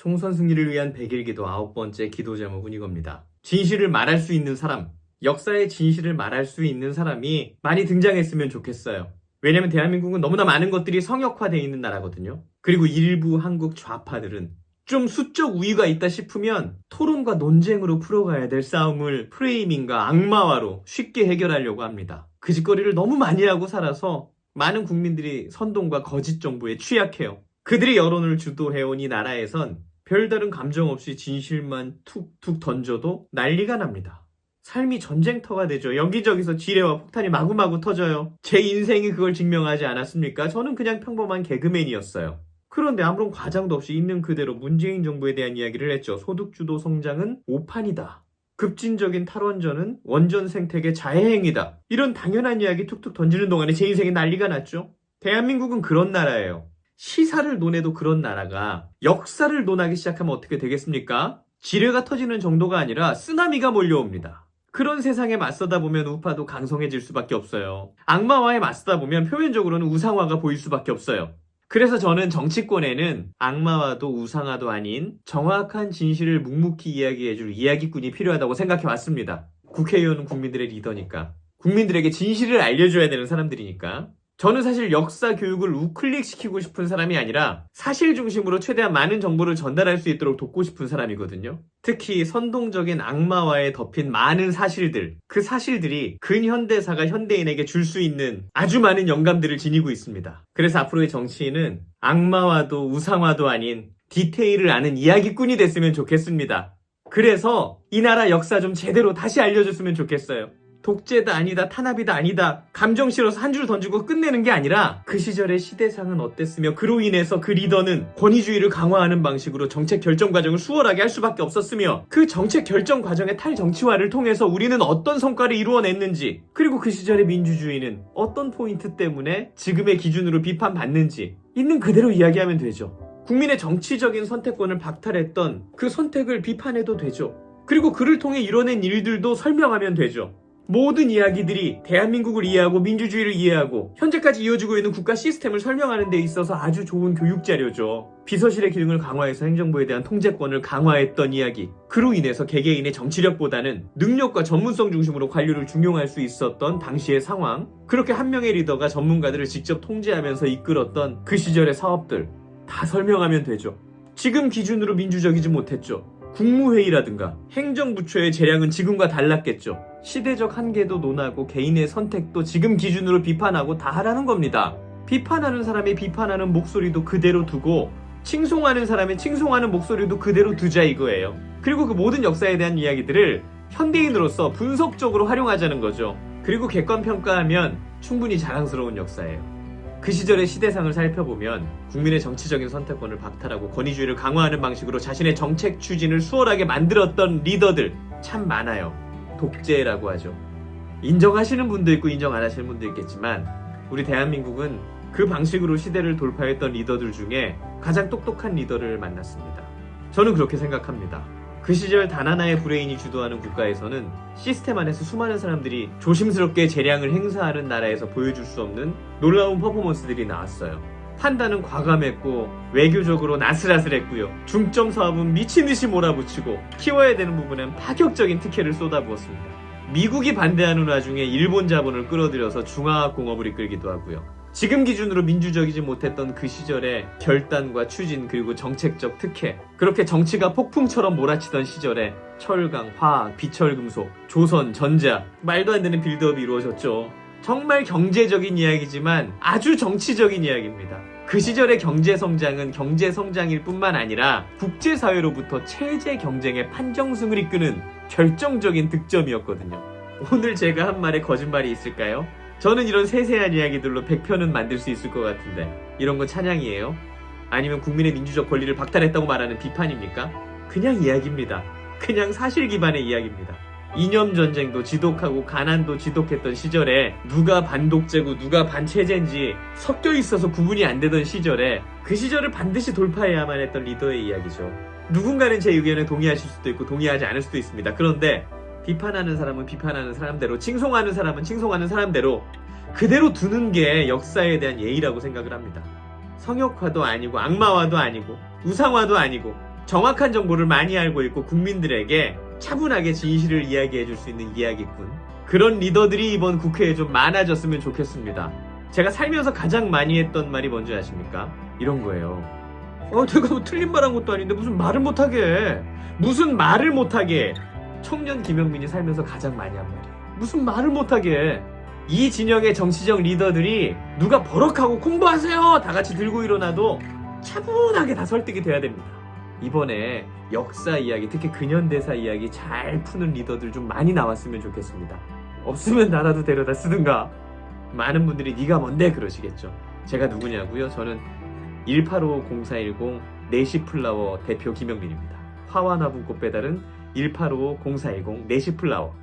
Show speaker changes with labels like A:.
A: 총선 승리를 위한 백일기도 아홉 번째 기도 제목은 이겁니다. 진실을 말할 수 있는 사람, 역사의 진실을 말할 수 있는 사람이 많이 등장했으면 좋겠어요. 왜냐면 대한민국은 너무나 많은 것들이 성역화되어 있는 나라거든요. 그리고 일부 한국 좌파들은 좀 수적 우위가 있다 싶으면 토론과 논쟁으로 풀어가야 될 싸움을 프레이밍과 악마화로 쉽게 해결하려고 합니다. 그 짓거리를 너무 많이 하고 살아서 많은 국민들이 선동과 거짓 정보에 취약해요. 그들이 여론을 주도해온 이 나라에선 별다른 감정 없이 진실만 툭툭 던져도 난리가 납니다. 삶이 전쟁터가 되죠. 여기저기서 지뢰와 폭탄이 마구마구 터져요. 제 인생이 그걸 증명하지 않았습니까? 저는 그냥 평범한 개그맨이었어요. 그런데 아무런 과장도 없이 있는 그대로 문재인 정부에 대한 이야기를 했죠. 소득주도 성장은 오판이다. 급진적인 탈원전은 원전 생태계 자해행위다. 이런 당연한 이야기 툭툭 던지는 동안에 제 인생에 난리가 났죠. 대한민국은 그런 나라예요. 시사를 논해도 그런 나라가 역사를 논하기 시작하면 어떻게 되겠습니까? 지뢰가 터지는 정도가 아니라 쓰나미가 몰려옵니다. 그런 세상에 맞서다 보면 우파도 강성해질 수밖에 없어요. 악마와에 맞서다 보면 표면적으로는 우상화가 보일 수밖에 없어요. 그래서 저는 정치권에는 악마와도 우상화도 아닌 정확한 진실을 묵묵히 이야기해줄 이야기꾼이 필요하다고 생각해 왔습니다. 국회의원은 국민들의 리더니까. 국민들에게 진실을 알려줘야 되는 사람들이니까. 저는 사실 역사 교육을 우클릭시키고 싶은 사람이 아니라 사실 중심으로 최대한 많은 정보를 전달할 수 있도록 돕고 싶은 사람이거든요. 특히 선동적인 악마와에 덮인 많은 사실들, 그 사실들이 근현대사가 현대인에게 줄 수 있는 아주 많은 영감들을 지니고 있습니다. 그래서 앞으로의 정치인은 악마와도 우상화도 아닌 디테일을 아는 이야기꾼이 됐으면 좋겠습니다. 그래서 이 나라 역사 좀 제대로 다시 알려줬으면 좋겠어요. 독재다 아니다 탄압이다 아니다 감정 실어서 한 줄 던지고 끝내는 게 아니라 그 시절의 시대상은 어땠으며 그로 인해서 그 리더는 권위주의를 강화하는 방식으로 정책 결정 과정을 수월하게 할 수밖에 없었으며 그 정책 결정 과정의 탈정치화를 통해서 우리는 어떤 성과를 이루어냈는지 그리고 그 시절의 민주주의는 어떤 포인트 때문에 지금의 기준으로 비판받는지 있는 그대로 이야기하면 되죠. 국민의 정치적인 선택권을 박탈했던 그 선택을 비판해도 되죠. 그리고 그를 통해 이뤄낸 일들도 설명하면 되죠. 모든 이야기들이 대한민국을 이해하고 민주주의를 이해하고 현재까지 이어지고 있는 국가 시스템을 설명하는 데 있어서 아주 좋은 교육 자료죠. 비서실의 기능을 강화해서 행정부에 대한 통제권을 강화했던 이야기. 그로 인해서 개개인의 정치력보다는 능력과 전문성 중심으로 관료를 중용할 수 있었던 당시의 상황. 그렇게 한 명의 리더가 전문가들을 직접 통제하면서 이끌었던 그 시절의 사업들. 다 설명하면 되죠. 지금 기준으로 민주적이지 못했죠. 국무회의라든가 행정부처의 재량은 지금과 달랐겠죠. 시대적 한계도 논하고 개인의 선택도 지금 기준으로 비판하고 다 하라는 겁니다. 비판하는 사람이 비판하는 목소리도 그대로 두고 칭송하는 사람이 칭송하는 목소리도 그대로 두자 이거예요. 그리고 그 모든 역사에 대한 이야기들을 현대인으로서 분석적으로 활용하자는 거죠. 그리고 객관 평가하면 충분히 자랑스러운 역사예요. 그 시절의 시대상을 살펴보면 국민의 정치적인 선택권을 박탈하고 권위주의를 강화하는 방식으로 자신의 정책 추진을 수월하게 만들었던 리더들 참 많아요. 독재라고 하죠. 인정하시는 분도 있고 인정 안 하시는 분도 있겠지만 우리 대한민국은 그 방식으로 시대를 돌파했던 리더들 중에 가장 똑똑한 리더를 만났습니다. 저는 그렇게 생각합니다. 그 시절 단 하나의 브레인이 주도하는 국가에서는 시스템 안에서 수많은 사람들이 조심스럽게 재량을 행사하는 나라에서 보여줄 수 없는 놀라운 퍼포먼스들이 나왔어요. 판단은 과감했고 외교적으로 나슬아슬했고요. 중점 사업은 미친 듯이 몰아붙이고 키워야 되는 부분엔 파격적인 특혜를 쏟아부었습니다. 미국이 반대하는 와중에 일본 자본을 끌어들여서 중화공업을 이끌기도 하고요. 지금 기준으로 민주적이지 못했던 그 시절의 결단과 추진 그리고 정책적 특혜 그렇게 정치가 폭풍처럼 몰아치던 시절에 철강, 화학, 비철금속, 조선, 전자 말도 안 되는 빌드업이 이루어졌죠. 정말 경제적인 이야기지만 아주 정치적인 이야기입니다. 그 시절의 경제 성장은 경제 성장일 뿐만 아니라 국제사회로부터 체제 경쟁의 판정승을 이끄는 결정적인 득점이었거든요. 오늘 제가 한 말에 거짓말이 있을까요? 저는 이런 세세한 이야기들로 100편은 만들 수 있을 것 같은데 이런 건 찬양이에요? 아니면 국민의 민주적 권리를 박탈했다고 말하는 비판입니까? 그냥 이야기입니다. 그냥 사실 기반의 이야기입니다. 이념 전쟁도 지독하고 가난도 지독했던 시절에 누가 반독재고 누가 반체제인지 섞여 있어서 구분이 안 되던 시절에 그 시절을 반드시 돌파해야만 했던 리더의 이야기죠. 누군가는 제 의견에 동의하실 수도 있고 동의하지 않을 수도 있습니다. 그런데 비판하는 사람은 비판하는 사람대로 칭송하는 사람은 칭송하는 사람대로 그대로 두는 게 역사에 대한 예의라고 생각을 합니다. 성역화도 아니고 악마화도 아니고 우상화도 아니고 정확한 정보를 많이 알고 있고 국민들에게 차분하게 진실을 이야기해 줄 수 있는 이야기꾼. 그런 리더들이 이번 국회에 좀 많아졌으면 좋겠습니다. 제가 살면서 가장 많이 했던 말이 뭔지 아십니까? 이런 거예요. 어, 내가 뭐 틀린 말 한 것도 아닌데 무슨 말을 못하게 해. 무슨 말을 못하게 해. 청년 김영민이 살면서 가장 많이 한 말이에요. 무슨 말을 못하게 해. 이 진영의 정치적 리더들이 누가 버럭하고 공부하세요! 다 같이 들고 일어나도 차분하게 다 설득이 돼야 됩니다. 이번에 역사 이야기, 특히 근현대사 이야기 잘 푸는 리더들 좀 많이 나왔으면 좋겠습니다. 없으면 나라도 데려다 쓰든가. 많은 분들이 네가 뭔데 그러시겠죠. 제가 누구냐고요? 저는 1855-0410 내시플라워 대표 김영민입니다. 화와 나분꽃 배달은 1855-0410 내시플라워